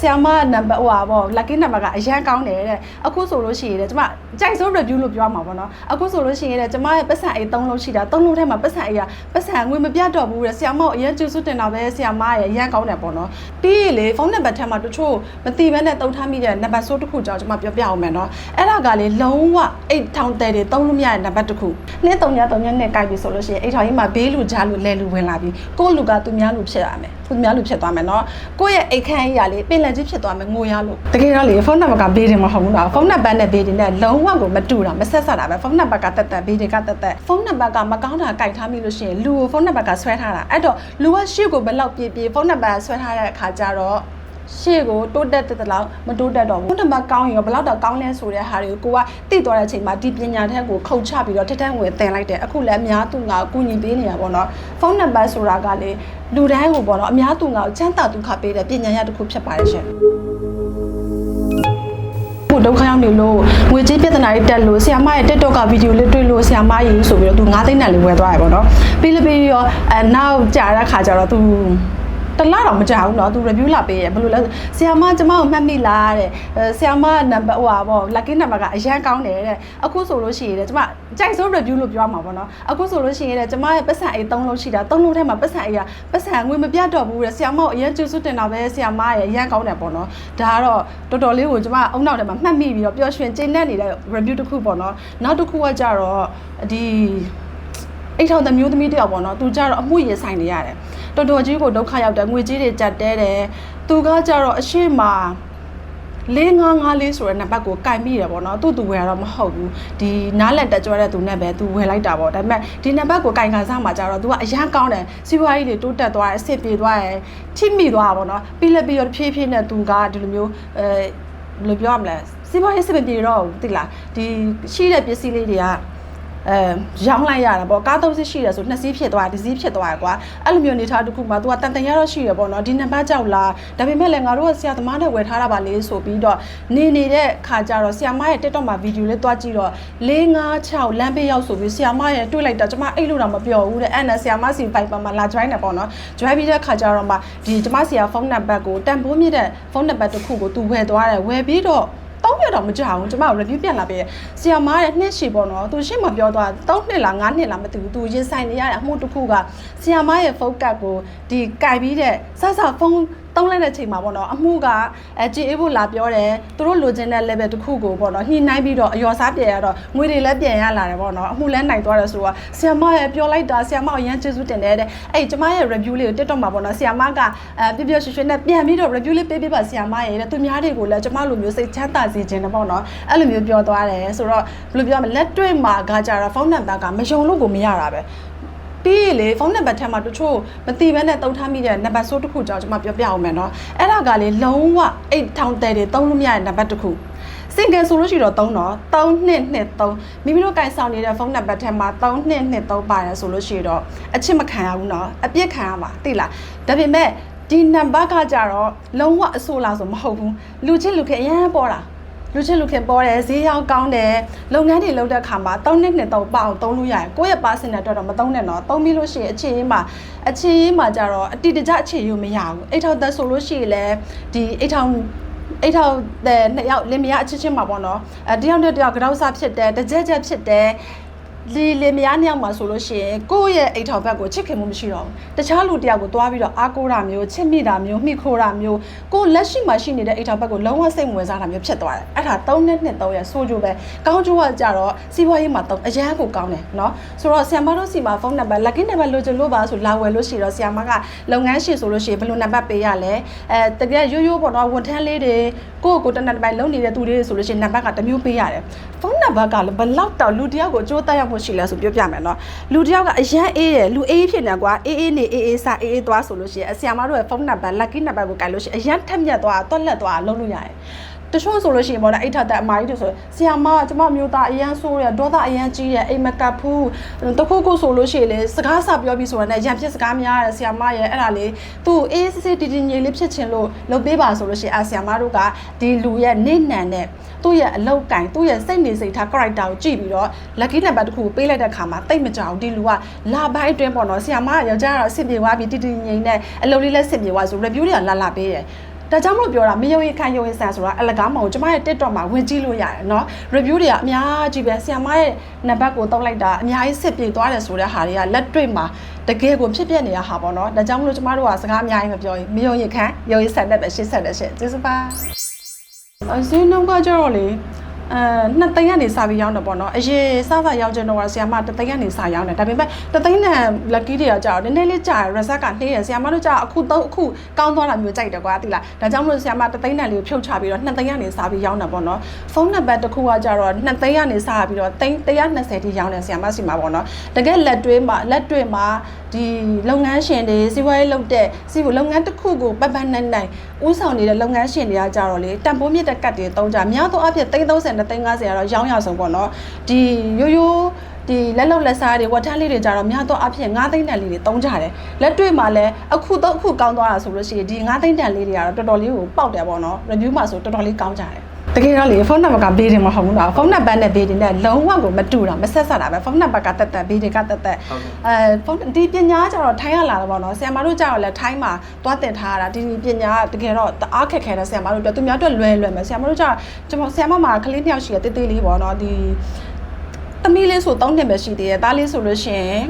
ဆီယာမနံပါတ်ဟိုပါပေါ့ lucky number ကအရန်ကောင်းတယ်တဲ့အခုဆိုလို့ရှိရင်တဲ့ကျမကြိုက်ဆုံး review လို့ပြောမှာပေါ့နော်အခုဆိုလို့ရှိရင်တဲ့ကျမရဲ့ပတ်စံအိတ်3လုံးရှိတာ3လုံးထဲမှာပတ်စံအိတ်ကပတ်စံငွေမပြတ်တော့ဘူးတဲ့ဆီယာမကိုအရန်ကျေးဇူးတင်တာပဲဆီယာမရဲ့အရန်ကောင်းတယ်ပေါ့နော်ပြီးရင်လေဖုန်းနံပါတ်ထဲမှာတချို့မသိဘဲနဲ့တုံထားမိတဲ့နံပါတ်ဆိုးတစ်ခုကြောင့်ကျမပြောပြအောင်မယ်နော်အဲ့ဒါကလေလုံးဝအိတ်ထောင်တဲတွေသုံးလို့မရတဲ့နံပါတ်တစ်ခုနှစ်3ည3ညနဲ့ကြိုက်ပြီဆိုလို့ရှိရင်အိတ်ထောင်ကြီးမှာဘေးလူကြားလူလဲလူဝင်လာပြီကိုယ့်လူကသူများလူဖြစ်ရမယ်သူများလူဖြစ်သွားမယ်နော်ကိုယ့်ရဲ့အိတ်ခမ်းကြီးကလေပင်လယ်ကြီးဖြစ်သွားမယ်ငိုရလို့တကယ်တော့လေဖုန်းနံပါတ်ကဘေးတင်မဟုတ်ဘူးနော်ဖုန်းနံပါတ်နဲ့ဘေးတင်နဲ့လုံးဝကိုမတူတာမဆက်ဆက်တာပဲဖုန်းနံပါတ်ကတက်တက်ဘေးတင်ကတက်တက်ဖုန်းနံပါတ်ကမကောင်းတာကြိုက်ထားမိလို့ရှိရင်လူကိုဖုန်းနံပါတ်ကဆွဲထားတာအဲ့တော့လူကရှေ့ကိုဘယ်လောက်ပြေးပြေးဖုန်းနံပါတ်ဆွဲထားတဲ့အခါကျတော့ ရှေ့ကိုတိုးတက်တဲ့လောက်မတိုးတက်တော့ဘူး။ဘုနမကောင်းရင်ရောဘယ်လောက်တော့ကောင်းလဲဆိုတဲ့ဟာတွေကိုကိုကသိသွားတဲ့အချိန်မှာဒီပညာထက်ကိုခုတ်ချပြီးတော့ထက်ထက်ဝင်သင်လိုက်တယ်။အခုလည်းအများသူငါကိုကူညီပေးနေတာပေါ့နော်။ဖုန်းနံပါတ်ဆိုတာကလေလူတိုင်းကိုပေါ့နော်အများသူငါကိုချမ်းသာဒုက္ခပေးတဲ့ပညာရတစ်ခုဖြစ်ပါတယ်ရှင်။ကိုဒုက္ခရောက်နေလို့ငွေကြေးပြဿနာတွေတက်လို့ဆီယာမရဲ့ TikTok ကဗီဒီယိုလေးတွေ့လို့ဆီယာမကြီးဆိုပြီးတော့သူ9သိန်းတန်လေးဝယ်သွားရပေါ့နော်ပြီးလည်းပြီးရောအဲနောက်ကြာတဲ့ခါကျတော့သူ တလားတော့မကြောက်ဘူးเนาะသူ review လာပေးရဘယ်လိုလဲဆီယာမကျမကိုမှတ်မိလားတဲ့အဲဆီယာမနံပါတ်ဟိုပါပေါ့ lucky number ကအရန်ကောင်းတယ်တဲ့အခုဆိုလို့ရှိရင်တဲ့ကျမကြိုက်ဆုံး review လို့ပြောမှာပေါ့နော်အခုဆိုလို့ရှိရင်တဲ့ကျမရဲ့ပတ်စံအိတ်3လုံးရှိတာ3လုံးထဲမှာပတ်စံအိတ်ကပတ်စံငွေမပြတ်တော့ဘူးတဲ့ဆီယာမကိုအရန်ကျေးဇူးတင်တာပဲဆီယာမရဲ့အရန်ကောင်းတယ်ပေါ့နော်ဒါကတော့တော်တော်လေးကိုကျမအုံနောက်ထဲမှာမှတ်မိပြီးတော့ပျော်ရွှင်ကျဉ်တဲ့နေတဲ့ review တစ်ခုပေါ့နော်နောက်တစ်ခုကကြတော့ဒီအိတ်ထောင်တဲ့မျိုးသမီးတယောက်ပေါ့နော်သူကြတော့အမှုရင်ဆိုင်နေရတယ် တော်တော်ကြီးကိုဒုက္ခရောက်တယ်ငွေကြေးတွေကြက်တဲတယ်သူကကြတော့အရှိမ5954ဆိုတဲ့နံပါတ်ကိုကင်မိတယ်ပေါ့နော်သူ့သူဝယ်ရတော့မဟုတ်ဘူးဒီနားလက်တက်ကြွတဲ့သူနဲ့ပဲသူဝယ်လိုက်တာပေါ့ဒါပေမဲ့ဒီနံပါတ်ကိုကင်ခံစားမှာကြတော့သူကအရန်ကောင်းတယ်စီးပွားရေးတွေတိုးတက်သွားတယ်အဆင်ပြေသွားတယ်ထိမိသွားတာပေါ့နော်ပြီးလက်ပြီးတော့ဖြည်းဖြည်းနဲ့သူကဒီလိုမျိုးအဲဘယ်လိုပြောရမလဲစီးပွားရေးအဆင်မပြေတော့ဘူးသိလားဒီရှိတဲ့ပစ္စည်းလေးတွေက အဲရောင်းလိုက်ရတာပေါ့ကားသုံးစီးရှိတယ်ဆိုနှစ်စီးဖြစ်သွားတစ်စီးဖြစ်သွားရကွာအဲ့လိုမျိုးနေထားတစ်ခုမှ तू ကတန်တန်ရတော့ရှိရပေါ့နော်ဒီနံပါတ်ကြောက်လားဒါပေမဲ့လည်းငါတို့ကဆရာသမားနဲ့ဝယ်ထားတာပါလေဆိုပြီးတော့နေနေတဲ့ခါကျတော့ဆရာမရဲ့ TikTok မှာဗီဒီယိုလေးတွားကြည့်တော့656လမ်းဘေးရောက်ဆိုပြီးဆရာမရဲ့တွေ့လိုက်တော့ကျမအဲ့လိုတော့မပြောဘူးတဲ့အဲ့နဲ့ဆရာမစီဖိုင်ပါမှာလာ join တယ်ပေါ့နော် join ပြီးတဲ့ခါကျတော့မှဒီကျမဆရာဖုန်းနံပါတ်ကိုတန်ဖိုးမြင့်တဲ့ဖုန်းနံပါတ်တစ်ခုကို तू ဝယ်သွားတယ်ဝယ်ပြီးတော့ တောင်းရတော့မကြောက်ဘူးကျမ review ပြန်လာပေးဆီယာမားရဲ့နှစ်ရှည်ပေါ့နော်သူရှင်းမပြောသွား3နှစ်လား5နှစ်လားမသိဘူးသူရင်ဆိုင်နေရတဲ့အမှုတစ်ခုကဆီယာမားရဲ့ focus ကိုဒီကြိုက်ပြီးတဲ့စစဖုန်း တုံးလိုက်တဲ့ချိန်မှာပေါ့နော်အမှုကအဲကြည်အေးဖို့လာပြောတယ်သူတို့လိုချင်တဲ့ level တစ်ခုကိုပေါ့နော်ညှိနှိုင်းပြီးတော့အယော်စားပြန်ရတော့ငွေတွေလည်းပြန်ရလာတယ်ပေါ့နော်အမှုလည်းနိုင်သွားတယ်ဆိုတော့ဆီယာမရဲ့ပြောလိုက်တာဆီယာမကိုရမ်းကျေးဇူးတင်တယ်တဲ့အဲ့ကျမရဲ့ review လေးကို TikTok မှာပေါ့နော်ဆီယာမကအဲပြပြရွှင်ရွှင်နဲ့ပြန်ပြီးတော့ review လေးပေးပေးပါဆီယာမရဲ့တဲ့သူများတွေကိုလည်းကျမလိုမျိုးစိတ်ချမ်းသာစေခြင်းတယ်ပေါ့နော်အဲ့လိုမျိုးပြောသွားတယ်ဆိုတော့ဘယ်လိုပြောမလဲလက်တွေ့မှာကကြတော့ဖုန်းနံပါတ်ကမယုံလို့ကိုမရတာပဲ ပြီးရင်လေဖုန်းနံပါတ်ထဲမှာတချို့မသိဘဲနဲ့တုံထားမိတဲ့နံပါတ်ဆိုးတစ်ခုကြောင့်ကျွန်မပြောပြအောင်မယ်နော်အဲ့ဒါကလေလုံးဝအိတ်ထောင်တဲတွေတုံးလို့မရတဲ့နံပါတ်တစ်ခု single ဆိုလို့ရှိတော့3တော့3223မိမိတို့ကင်ဆောင်နေတဲ့ဖုန်းနံပါတ်ထဲမှာ3223ပါတယ်ဆိုလို့ရှိတော့အချစ်မခံရဘူးเนาะအပြစ်ခံရမှာသိလားဒါပေမဲ့ဒီနံပါတ်ကကြတော့လုံးဝအဆိုးလားဆိုမဟုတ်ဘူးလူချင်းလူခင်အရင်ပေါ်တာ လူချင်းလူခင်ပေါ်တယ်ဈေးရောက်ကောင်းတယ်လုပ်ငန်းတွေလုပ်တဲ့အခါမှာ3နှစ်နှစ်တော့ပအောင်သုံးလို့ရတယ်ကိုယ့်ရဲ့ person အတွက်တော့မသုံးနဲ့တော့သုံးပြီးလို့ရှိရင်အခြေရေးမှာအခြေရေးမှာကြတော့အတိတကျအခြေရေးမရဘူးအိတ်ထောက်သက်ဆိုလို့ရှိရင်လည်းဒီအိတ်ထောက်အိတ်ထောက်တဲ့နှစ်ယောက်လင်မယားအချင်းချင်းမှာပေါ့နော်အဲတယောက်နဲ့တယောက်ကြောက်စားဖြစ်တယ်တကြက်ကြက်ဖြစ်တယ် လီလီမယားနှစ်ယောက်မှာဆိုလို့ရှိရင်ကိုယ့်ရဲ့အိတ်ထောင်ဘက်ကိုချစ်ခင်မှုမရှိတော့ဘူးတခြားလူတယောက်ကိုတွားပြီးတော့အားကိုးတာမျိုးချစ်မိတာမျိုးမိခိုးတာမျိုးကိုယ်လက်ရှိမှာရှိနေတဲ့အိတ်ထောင်ဘက်ကိုလုံးဝစိတ်မဝင်စားတာမျိုးဖြစ်သွားတယ်အဲ့ဒါ၃နှစ်နဲ့၃ရက်ဆိုကြပဲကောင်းကျိုးကကြတော့စီးပွားရေးမှာတော့အရန်ကိုကောင်းတယ်နော်ဆိုတော့ဆီယမ်မတို့စီမှာဖုန်းနံပါတ် lucky နံပါတ်လိုချင်လို့ပါဆိုလာဝယ်လို့ရှိတော့ဆီယမ်မကလုပ်ငန်းရှင်ဆိုလို့ရှိရင်ဘယ်လိုနံပါတ်ပေးရလဲအဲတကယ်ရိုးရိုးပေါ့နော်ဝန်ထမ်းလေးတွေကိုယ့်ကိုယ်တနက်တပိုင်းလုပ်နေတဲ့သူတွေဆိုလို့ရှိရင်နံပါတ်ကတစ်မျိုးပေးရတယ်ဖုန်းနံပါတ်ကလည်းဘယ်လောက်တောင်လူတယောက်ကိုအကျိုးတက်ရောက်မှုရှိလဲဆိုပြောပြမယ်နော်လူတစ်ယောက်ကအရန်အေးတယ်လူအေးဖြစ်နေကွာအေးအေးနေအေးအေးစားအေးအေးသွားဆိုလို့ရှိရင်အဆီယမ်မတို့ရဲ့ဖုန်းနံပါတ် lucky number ကိုကြိုက်လို့ရှိရင်အရန်ထက်မြက်သွားတွက်လက်သွားလုံးလို့ရတယ် တချို့ဆိုလို့ရှိရင်ပေါ့နော်အိတ်ထက်တဲ့အမကြီးတို့ဆိုဆီယာမကကျမမျိုးသားအရန်ဆိုးရဒေါသအရန်ကြီးရအိမ်မကပ်ဘူးတခုခုဆိုလို့ရှိရင်လေစကားစပြောပြီးဆိုတာနဲ့ရံဖြစ်စကားများရဆီယာမရဲ့အဲ့ဒါလေသူ့အေးစစ်စစ်တည်တည်ငြိမ်လေးဖြစ်ချင်လို့လုပ်ပေးပါဆိုလို့ရှိရင်အာဆီယာမတို့ကဒီလူရဲ့နေနံတဲ့သူ့ရဲ့အလောက်ကင်သူ့ရဲ့စိတ်နေစိတ်ထား character ကိုကြည့်ပြီးတော့ lucky number တစ်ခုကိုပေးလိုက်တဲ့ခါမှာတိတ်မကြောက်ဒီလူကလာပိုင်းအတွင်းပေါ့နော်ဆီယာမကယောက်ျားကတော့အဆင်ပြေသွားပြီတည်တည်ငြိမ်နဲ့အလုပ်လေးလည်းအဆင်ပြေသွားဆို review တွေကလာလာပေးတယ် ဒါကြောင့်မလို့ပြောတာမယုံရင်ခံယုံရင်ဆန်ဆိုတာအလကားမဟုတ်ကျမရဲ့ TikTok မှာဝင်ကြည့်လို့ရတယ်เนาะ review တွေကအများကြီးပဲဆီယမရဲ့နံပါတ်ကိုတောက်လိုက်တာအများကြီးစစ်ပြေသွားတယ်ဆိုတဲ့ဟာတွေကလက်တွေ့မှာတကယ်ကိုဖြစ်ပြနေတာဟာပေါ့เนาะဒါကြောင့်မလို့ကျမတို့ကစကားအများကြီးမပြောရင်မယုံရင်ခံယုံရင်ဆန်တဲ့ပဲရှင်းဆက်တဲ့ရှင်းကျေးဇူးပါအစင်းနှုတ်ကကြတော့လေ အဲနှစ်သိန်းကနေစာပြီးရောင်းတယ်ပေါ့နော်အရင်စစရောက်ကျင်တော့ကဆီယမတစ်သိန်းကနေစာရောင်းတယ်ဒါပေမဲ့တစ်သိန်းနဲ့ lucky တွေကကြာတော့နည်းနည်းလေးကြာရ result ကနှေးရဆီယမတို့ကြာအခုတော့အခုကောင်းသွားတာမျိုးကြိုက်တယ်ကွာတိလားဒါကြောင့်မလို့ဆီယမတစ်သိန်းနဲ့လေးကိုဖြုတ်ချပြီးတော့နှစ်သိန်းကနေစာပြီးရောင်းတယ်ပေါ့နော်ဖုန်းနံပါတ်တစ်ခုကကြာတော့နှစ်သိန်းကနေစာပြီးတော့သိန်း120ထိရောင်းတယ်ဆီယမစီမှာပေါ့နော်တကယ်လက်တွဲမှာလက်တွဲမှာ ဒီလုပ်ငန်းရှင်တွေစီးပွားရေးလုပ်တဲ့စီးပွားလုပ်ငန်းတစ်ခုကိုပတ်ပတ်နိုင်နိုင်ဥဆောင်နေတဲ့လုပ်ငန်းရှင်တွေကကြာတော့လေတန်ဖိုးမြင့်တဲ့ကတ်တွေတုံးကြများသောအားဖြင့်330နဲ့350ကတော့ရောင်းရဆုံးပေါ့နော်ဒီရိုးရိုးဒီလက်လုံလက်စားတွေဝတ်ထန်းလေးတွေကြတော့များသောအားဖြင့်9သိန်းတန်လေးတွေတုံးကြတယ်လက်တွေ့မှာလည်းအခုတော့အခုကောင်းသွားတာဆိုလို့ရှိရင်ဒီ9သိန်းတန်လေးတွေကတော့တော်တော်လေးကိုပေါက်တယ်ပေါ့နော် review မှာဆိုတော်တော်လေးကောင်းကြတယ် တကယ်တော့လေဖုန်းနံပါတ်ကဘေးတင်မဟုတ်ဘူးနော်ဖုန်းနံပါတ်နဲ့ဘေးတင်နဲ့လုံးဝကိုမတူတာမဆက်ဆက်တာပဲဖုန်းနံပါတ်ကတက်တက်ဘေးတင်ကတက်တက်အဲဖုန်းဒီပညာကျတော့ထိုင်းရလာတယ်ပေါ့နော်ဆရာမတို့ကျတော့လည်းထိုင်းမှာသွားတင်ထားတာဒီပညာတကယ်တော့တအားခက်ခဲတဲ့ဆရာမတို့တို့သူများတို့လွယ်လွယ်မယ်ဆရာမတို့ကျတော့ကျွန်တော်ဆရာမမှာကလေးတစ်ယောက်ရှိတယ်တေးသေးလေးပေါ့နော်ဒီသမီးလေးဆို3နှစ်ပဲရှိသေးတယ်သားလေးဆိုလို့ရှိရင်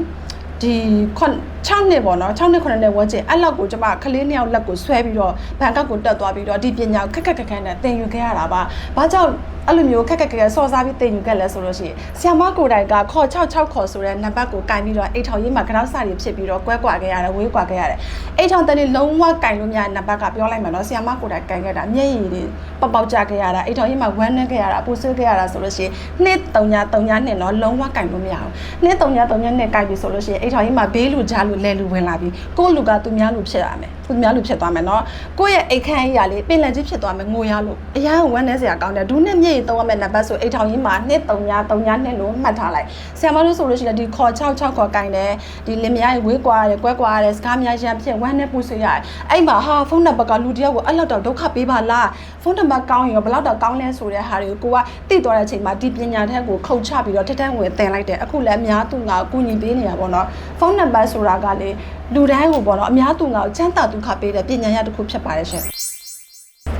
ဒီခွန် 6နှစ်ပေါ့နော်6နှစ်9နှစ်ဝန်းကျင်အဲ့လောက်ကိုကျမကလေးနှစ်ယောက်လက်ကိုဆွဲပြီးတော့ဘန်ကောက်ကိုတက်သွားပြီးတော့ဒီပညာကိုခက်ခက်ခက်ခက်နဲ့သင်ယူခဲ့ရတာပါ။ဘာကြောင့်အဲ့လိုမျိုးခက်ခက်ခက်ခက်စော်စားပြီးသင်ယူခဲ့လဲဆိုလို့ရှိရင်ဆီယမကိုယ်တိုင်ကခေါ်66ခေါ်ဆိုတဲ့နံပါတ်ကိုကင်ပြီးတော့အိတ်ထောင်ရေးမှာကတော့စာရီဖြစ်ပြီးတော့ကွဲကွာခဲ့ရတယ်ဝေးကွာခဲ့ရတယ်။အိတ်ထောင်တန်းလုံးဝကင်လို့မရတဲ့နံပါတ်ကပြောလိုက်မှာနော်ဆီယမကိုယ်တိုင်ကင်ခဲ့တာမျက်ရည်တွေပေါက်ပေါက်ကြခဲ့ရတာအိတ်ထောင်ရေးမှာဝမ်းနည်းခဲ့ရတာပူဆွေးခဲ့ရတာဆိုလို့ရှိရင်နှစ်3ည3ညနှစ်တော့လုံးဝကင်လို့မရဘူး။နှစ်3ည3ညနှစ်ကင်ပြီဆိုလို့ရှိရင်အိတ်ထောင်ရေးမှာဘေးလူကြားလူလဲလူဝင်လာပြီးကိုယ့်လူကသူများလူဖြစ်ရမယ်။သူများလူဖြစ်သွားမယ်နော်။ကိုယ့်ရဲ့အိတ်ခမ်းကြီးကလေပင်လယ်ကြီးဖြစ်သွားမယ်ငိုရလို့အရန်ဝမ်းနည်းစရာကောင်းတယ်ဒူးနဲ့မျက်ရည်သုံးရမယ့်နံပါတ်ဆိုအိတ်ထောင်ကြီးမှာနှစ်3ည3ညနှစ်လို့မှတ်ထားလိုက်။ဆရာမတို့ဆိုလို့ရှိရင်ဒီခေါ်6 6ခေါ်ကင်တယ်ဒီလင်မယားကြီးဝေးကွာရတယ်ကွဲကွာရတယ်စကားများရန်ဖြစ်ဝမ်းနဲ့ပူဆွေးရတယ်။အဲ့မှာဟာဖုန်းနံပါတ်ကလူတယောက်ကိုအဲ့လောက်တော့ဒုက္ခပေးပါလား။ဖုန်းနံပါတ်ကောင်းရင်ဘယ်လောက်တော့ကောင်းလဲဆိုတဲ့ဟာတွေကိုကိုကသိသွားတဲ့အချိန်မှာဒီပညာထက်ကိုခုတ်ချပြီးတော့ထက်ထက်ဝင်တင်လိုက်တယ်။အခုလည်းအများသူငါကိုကူညီပေးနေတာပေါ့နော်။ဖုန်းနံပါတ်ဆိုတာကလေလူတိုင်းကိုပေါ့နော်အများသူငါကိုချမ်းသာဒုက္ခပေးတဲ့ပညာရတစ်ခုဖြစ်ပါတယ်ရှင်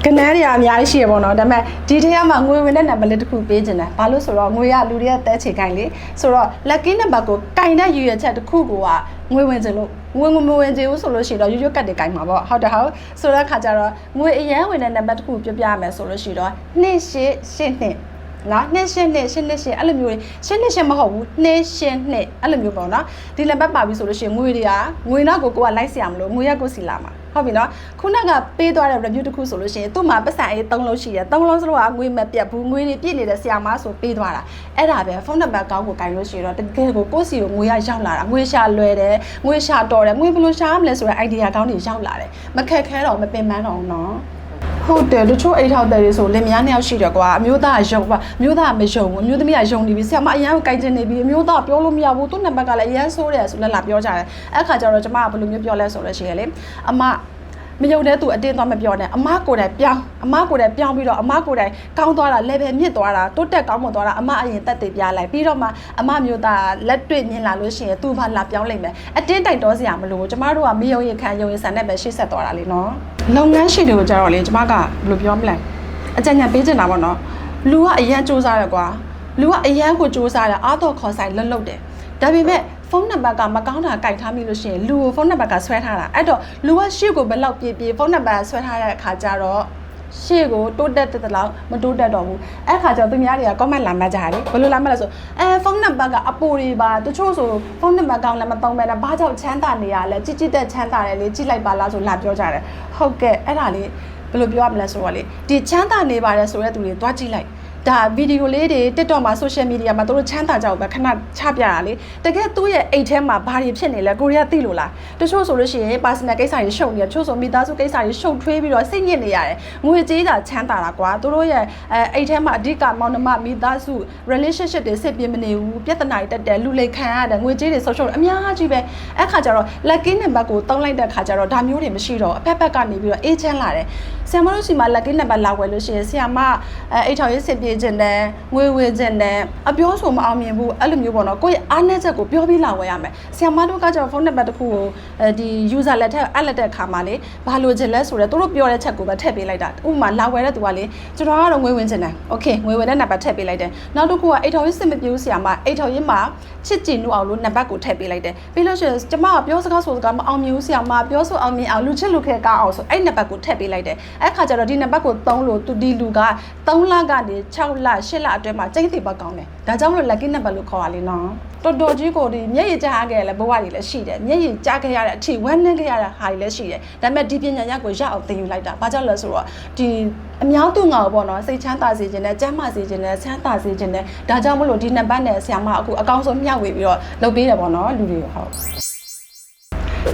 ကနန်းတွေကအများကြီးရှိရပေါ့နော်ဒါပေမဲ့ဒီထဲမှာငွေဝင်တဲ့နံပါတ်လေးတစ်ခုပေးခြင်းတယ်ဘာလို့ဆိုတော့ငွေရလူတွေကတဲချေခိုင်းလေဆိုတော့ lucky number ကိုကင်တဲ့ရည်ရွယ်ချက်တစ်ခုကိုကငွေဝင်ခြင်းလို့ငွေငွေမဝင်ခြင်းဘူးဆိုလို့ရှိရင်တော့ရွရွကတ်တွေကင်မှာပေါ့ဟုတ်တယ်ဟုတ်ဆိုတော့ခါကြတော့ငွေအရန်ဝင်တဲ့နံပါတ်တစ်ခုပြပြရမယ်ဆိုလို့ရှိတော့2882နော်နှစ်ရှင်းနှစ်ရှင်းနှစ်ရှင်းအဲ့လိုမျိုးတွေရှင်းနှစ်ရှင်းမဟုတ်ဘူးနှစ်ရှင်းနှစ်အဲ့လိုမျိုးပေါ့နော်ဒီနံပါတ်ပါပြီဆိုလို့ရှိရင်ငွေတွေကငွေနောက်ကိုကိုကလိုက်ဆရာမလို့ငွေရက်ကိုစီလာမှာ ဟုတ်ပြီနော်ခုနကပေးသွားတဲ့ review တစ်ခုဆိုလို့ရှိရင်သူ့မှာပတ်စံအေး၃လုံးရှိတယ်၃လုံးစလုံးကငွေမပြတ်ဘူးငွေတွေပြည့်နေတဲ့ဆရာမဆိုပေးသွားတာအဲ့ဒါပဲဖုန်းနံပါတ်ကောင်းကိုကင်လို့ရှိရင်တော့တကယ်ကိုကိုယ့်စီကိုငွေရရောက်လာတာငွေရှာလွယ်တယ်ငွေရှာတော်တယ်ငွေဘယ်လိုရှာရမလဲဆိုတဲ့ idea ကောင်းတွေရောက်လာတယ်မခက်ခဲတော့မပင်ပန်းတော့ဘူးနော် ဟုတ်တယ်တချို့အိတ်ထောက်တယ်တွေဆိုလင်မယားနှစ်ယောက်ရှိတယ်ကွာအမျိုးသားကယုံကွာအမျိုးသားကမယုံဘူးအမျိုးသမီးကယုံနေပြီဆရာမအရန်ကိုကြိုက်တင်နေပြီအမျိုးသားကပြောလို့မရဘူးသူ့နံပါတ်ကလည်းအရန်ဆိုးတယ်ဆိုလည်းလာပြောကြတယ်အဲ့ခါကျတော့ကျမကဘယ်လိုမျိုးပြောလဲဆိုလို့ရှိရင်လေအမ မယုံတဲ့သူအတင်းသွားမပြောနဲ့အမကိုယ်တိုင်ပြောင်းအမကိုယ်တိုင်ပြောင်းပြီးတော့အမကိုယ်တိုင်ကောင်းသွားတာ level မြင့်သွားတာတိုးတက်ကောင်းမွန်သွားတာအမအရင်တက်တည်ပြလိုက်ပြီးတော့မှအမမျိုးသားလက်တွေ့မြင်လာလို့ရှိရင်သူ့ဘာလာပြောင်းလိုက်မယ်အတင်းတိုက်တော့စရာမလိုဘူးကျမတို့ကမယုံရင်ခံယုံရင်ဆန်နဲ့ပဲရှေ့ဆက်သွားတာလေနော်လုပ်ငန်းရှိတွေကိုကြတော့လေကျမကဘယ်လိုပြောမလဲအကြံဉာဏ်ပေးချင်တာပေါ့နော်လူကအရန်စူးစားရကွာလူကအရန်ကိုစူးစားတယ်အားတော့ခေါ်ဆိုင်လွတ်လွတ်တယ် ဒါပေမဲ့ဖုန်းနံပါတ်ကမကောင်းတာကြိုက်ထားမိလို့ရှိရင်လူကိုဖုန်းနံပါတ်ကဆွဲထားတာအဲ့တော့လူကရှေ့ကိုဘယ်လောက်ပြေးပြေးဖုန်းနံပါတ်ဆွဲထားတဲ့အခါကျတော့ရှေ့ကိုတိုးတက်တဲ့လောက်မတိုးတက်တော့ဘူးအဲ့ခါကျတော့သူများတွေက comment လာမှတ်ကြတယ်ဘယ်လိုလာမှတ်လဲဆိုအဲဖုန်းနံပါတ်ကအပိုတွေပါတချို့ဆိုဖုန်းနံပါတ်ကောင်းလည်းမသုံးပဲနဲ့ဘာကြောင့်ချမ်းသာနေရလဲကြည်ကြည်တက်ချမ်းသာတယ်လေကြည့်လိုက်ပါလားဆိုလာပြောကြတယ်ဟုတ်ကဲ့အဲ့ဒါလေးဘယ်လိုပြောရမလဲဆိုတော့လေဒီချမ်းသာနေပါတယ်ဆိုတဲ့သူတွေတွားကြည့်လိုက် ဒါဗီဒီယိုလေးတွေ TikTok မှာ social media မှာတို့ချမ်းသာကြအောင်ပဲခဏချပြတာလေတကယ်သူ့ရဲ့အိတ်ထဲမှာဘာတွေဖြစ်နေလဲကိုရီးယားသိလို့လားတချို့ဆိုလို့ရှိရင် personal ကိစ္စတွေရှုပ်နေတယ်တချို့ဆိုမိသားစုကိစ္စတွေရှုပ်ထွေးပြီးတော့စိတ်ညစ်နေရတယ်ငွေကြေးတာချမ်းသာတာကွာသူတို့ရဲ့အဲအိတ်ထဲမှာအဓိကမောင်နှမမိသားစု relationship တွေစစ်ပြင်းမနေဘူးပြဿနာတွေတက်တယ်လူလိမ်ခံရတယ်ငွေကြေးတွေဆုံးရှုံးတယ်အများကြီးပဲအဲ့ခါကျတော့ lucky number ကိုတောင်းလိုက်တဲ့ခါကျတော့ဒါမျိုးတွေမရှိတော့အဖက်ဖက်ကနေပြီးတော့အေးချမ်းလာတယ်ဆီယမတို့စီမှာ lucky number လာဝယ်လို့ရှိရင်ဆီယမအဲအိတ်ထောင်ရေးစစ်ပြေပေးခြင်းနဲ့ငွေဝင်ခြင်းနဲ့အပြောဆိုမအောင်မြင်ဘူးအဲ့လိုမျိုးပေါ့နော်ကိုယ့်ရဲ့အားနည်းချက်ကိုပြောပြီးလာဝယ်ရမယ်ဆရာမတို့ကကျွန်တော်ဖုန်းနံပါတ်တစ်ခုကိုဒီ user လက်ထက်အပ်လက်တဲ့အခါမှာလေဘာလိုခြင်းလဲဆိုတော့သူတို့ပြောတဲ့ချက်ကိုပဲထည့်ပေးလိုက်တာဥပမာလာဝယ်တဲ့သူကလေကျွန်တော်ကတော့ငွေဝင်ခြင်းနဲ့ okay ငွေဝင်တဲ့နံပါတ်ထည့်ပေးလိုက်တယ်နောက်တစ်ခုကအိတ်ထောင်ရင်းစစ်မပြူးဆရာမအိတ်ထောင်ရင်းမှာချစ်ကြည်နှုတ်အောင်လို့နံပါတ်ကိုထည့်ပေးလိုက်တယ်ပြီးလို့ရှိရင်ကျွန်မကပြောစကားဆိုစကားမအောင်မြင်ဘူးဆရာမပြောဆိုအောင်မြင်အောင်လူချစ်လူခဲကောင်းအောင်ဆိုအဲ့နံပါတ်ကိုထည့်ပေးလိုက်တယ်အဲ့ခါကျတော့ဒီနံပါတ်ကို3လို့သူဒီလူက3လကနေ6လ8လအတွင်းမှာကျိတ်တိပတ်ကောင်းတယ်ဒါကြောင့်မလို့ lucky number လို့ခေါ်ရလေနော်တော်တော်ကြီးကိုဒီမျက်ရည်ကျခဲ့ရလဲဘဝတွေလည်းရှိတယ်မျက်ရည်ကျခဲ့ရတဲ့အထိဝမ်းနည်းခဲ့ရတဲ့ဟာတွေလည်းရှိတယ်ဒါပေမဲ့ဒီပညာရက်ကိုရအောင်သင်ယူလိုက်တာဘာကြောင့်လဲဆိုတော့ဒီအများသူငါပေါ့နော်စိတ်ချမ်းသာစေခြင်းနဲ့ကျန်းမာစေခြင်းနဲ့ချမ်းသာစေခြင်းနဲ့ဒါကြောင့်မလို့ဒီနံပါတ်နဲ့ဆရာမအခုအကောင်းဆုံးမျှဝေပြီးတော့လုပ်ပေးတယ်ပေါ့နော်လူတွေကိုဟုတ်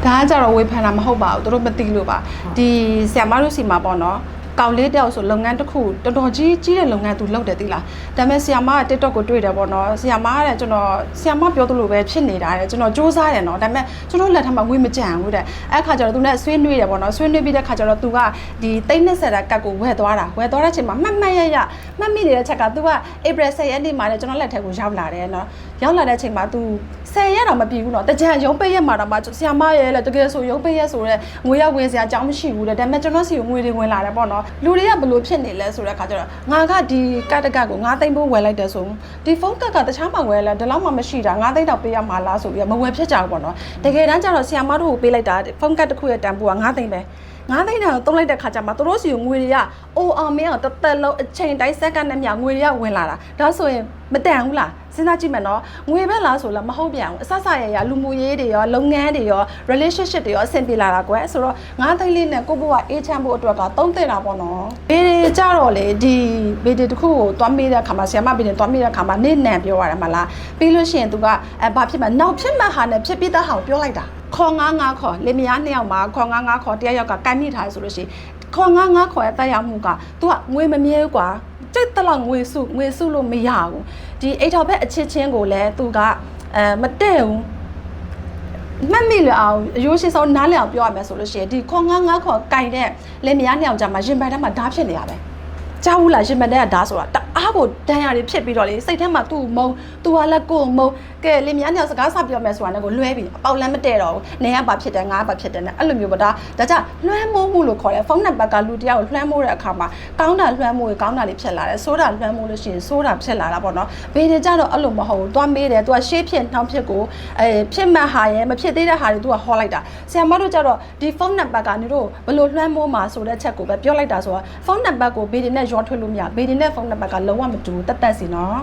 ဒါကကြတော့ဝေဖန်တာမဟုတ်ပါဘူးသူတို့မသိလို့ပါဒီဆ iam မတို့စီမှာပေါ့နော် ကောင်လေးတယောက်ဆိုလုပ်ငန်းတစ်ခုတော်တော်ကြီးကြီးတဲ့လုပ်ငန်းသူလုပ်တယ်သိလားဒါပေမဲ့ဆီယမက TikTok ကိုတွေ့တယ်ပေါ့နော်ဆီယမကတဲ့ကျွန်တော်ဆီယမပြောသလိုပဲဖြစ်နေတာတဲ့ကျွန်တော်စူးစမ်းတယ်နော်ဒါပေမဲ့ကျွန်တော်လက်ထက်မှာငွေမကြံဘူးတဲ့အဲ့ခါကျတော့သူနဲ့ဆွေးနွေးတယ်ပေါ့နော်ဆွေးနွေးပြီးတဲ့ခါကျတော့သူကဒီတိတ်နဲ့ဆက်တာကတ်ကိုဝယ်သွားတာဝယ်သွားတဲ့အချိန်မှာမှတ်မှတ်ရရမှတ်မိနေတဲ့ချက်ကသူက April 10ရက်နေ့မှာလည်းကျွန်တော်လက်ထက်ကိုရောက်လာတယ်နော် ရောက်လာတဲ့အချိန်မှာသူ10ရက်တော့မပြည့်ဘူးနော်တကြံရုံးပိတ်ရက်မှာတော့မှဆီယမရဲ့လေတကယ်ဆိုရုံးပိတ်ရက်ဆိုတော့ငွေရဝင်စရာအကြောင်းမရှိဘူးတဲ့ဒါပေမဲ့ကျွန်တော်စီကိုငွေတွေဝင်လာတယ်ပေါ့နော်လူတွေကဘလို့ဖြစ်နေလဲဆိုတဲ့ခါကျတော့ငါကဒီကတ်တကတ်ကိုငါသိမ့်ဖို့ဝယ်လိုက်တယ်ဆိုဒီဖုန်းကတ်ကတခြားမှဝယ်လဲဒီလောက်မှမရှိတာငါသိမ့်တော့ပေးရမှာလားဆိုပြီးမဝယ်ဖြစ်ကြဘူးပေါ့နော်တကယ်တမ်းကျတော့ဆီယမတို့ကိုပေးလိုက်တာဖုန်းကတ်တစ်ခုရဲ့တန်ဖိုးကငါသိမ့်ပဲ ငါးသိန်းတောင်သုံးလိုက်တဲ့ခါကျမှသူတို့စီကိုငွေတွေကအိုအောင်မင်းအောင်တစ်သက်လုံးအချိန်တိုင်းစက္ကန့်နဲ့မြငွေတွေကဝင်လာတာဒါဆိုရင်မတန်ဘူးလားစဉ်းစားကြည့်မယ်နော်ငွေပဲလားဆိုလားမဟုတ်ပြန်ဘူးအဆဆရရလူမှုရေးတွေရောလုပ်ငန်းတွေရော relationship တွေရောအဆင်ပြေလာတာကွယ်ဆိုတော့ငါးသိန်းလေးနဲ့ကိုယ့်ဘဝအေးချမ်းဖို့အတွက်ကသုံးသင့်တာပေါ့နော်ဘေးတွေကြတော့လေဒီဘေးတွေတစ်ခုကိုသွားမေးတဲ့ခါမှာဆီယမဘေးတွေသွားမေးတဲ့ခါမှာနေနံပြောရတယ်မလားပြီးလို့ရှိရင်သူကအဲဘာဖြစ်မှာနောက်ဖြစ်မှဟာနဲ့ဖြစ်ပြီးတဲ့ဟာကိုပြောလိုက်တာ ခေါ်ငါးငါးခေါ်လေမယားနှစ်ယောက်မှာခေါ်ငါးငါးခေါ်တယောက်ယောက်ကကိုင်းမိထားရဆိုလို့ရှိရင်ခေါ်ငါးငါးခေါ်ရဲ့တက်ရောက်မှုက तू ကငွေမမြဲဘူးကွာစိတ်တလောက်ငွေစုငွေစုလို့မရဘူးဒီအိတ်ထော်ဘက်အချစ်ချင်းကိုလည်း तू ကအဲမတည့်ဘူးမှတ်မိလအောင်အယိုးရှိဆုံးနားလည်အောင်ပြောရမယ်ဆိုလို့ရှိရင်ဒီခေါ်ငါးငါးခေါ်ကင်တဲ့လေမယားနှစ်ယောက်ကြမှာရင်ပိုင်ထဲမှာဓာတ်ဖြစ်နေရပဲကြားဘူးလားရင်မတဲ့ကဓာတ်ဆိုတာတ အားကိုတန်းရတွေဖြစ်ပြီးတော့လေစိတ်ထဲမှာသူ့မုံသူကလည်းကိုယ်မုံကဲလေမြန်းညောင်စကားစပြောမယ်ဆိုတာနဲ့ကိုလွဲပြီးအပေါက်လမ်းမတည့်တော့ဘူးနေရပါဖြစ်တယ်ငါပါဖြစ်တယ်နဲ့အဲ့လိုမျိုးပေါ့ဒါဒါကြောင့်လွှမ်းမိုးမှုလို့ခေါ်တယ်ဖုန်းနံပါတ်ကလူတယောက်ကိုလွှမ်းမိုးတဲ့အခါမှာကောင်းတာလွှမ်းမိုးရင်ကောင်းတာလေးဖြစ်လာတယ်ဆိုးတာလွှမ်းမိုးလို့ရှိရင်ဆိုးတာဖြစ်လာတာပေါ့နော်ဘေးတွေကြတော့အဲ့လိုမဟုတ်ဘူးသွားမေးတယ်သူကရှေးဖြစ်နှောင်းဖြစ်ကိုအဲဖြစ်မှတ်ဟာရဲ့မဖြစ်သေးတဲ့ဟာတွေသူကဟောလိုက်တာဆရာမတို့ကြတော့ဒီဖုန်းနံပါတ်ကနေတို့ဘယ်လိုလွှမ်းမိုးမှာဆိုတဲ့ချက်ကိုပဲပြောလိုက်တာဆိုတော့ဖုန်းနံပါတ်ကိုဘေးတွေနဲ့ရောထွေးလို့မရဘေးတွေနဲ့ဖုန်းနံပါတ်ကလုံးဝမတူဘူးတက်တက်စီနော်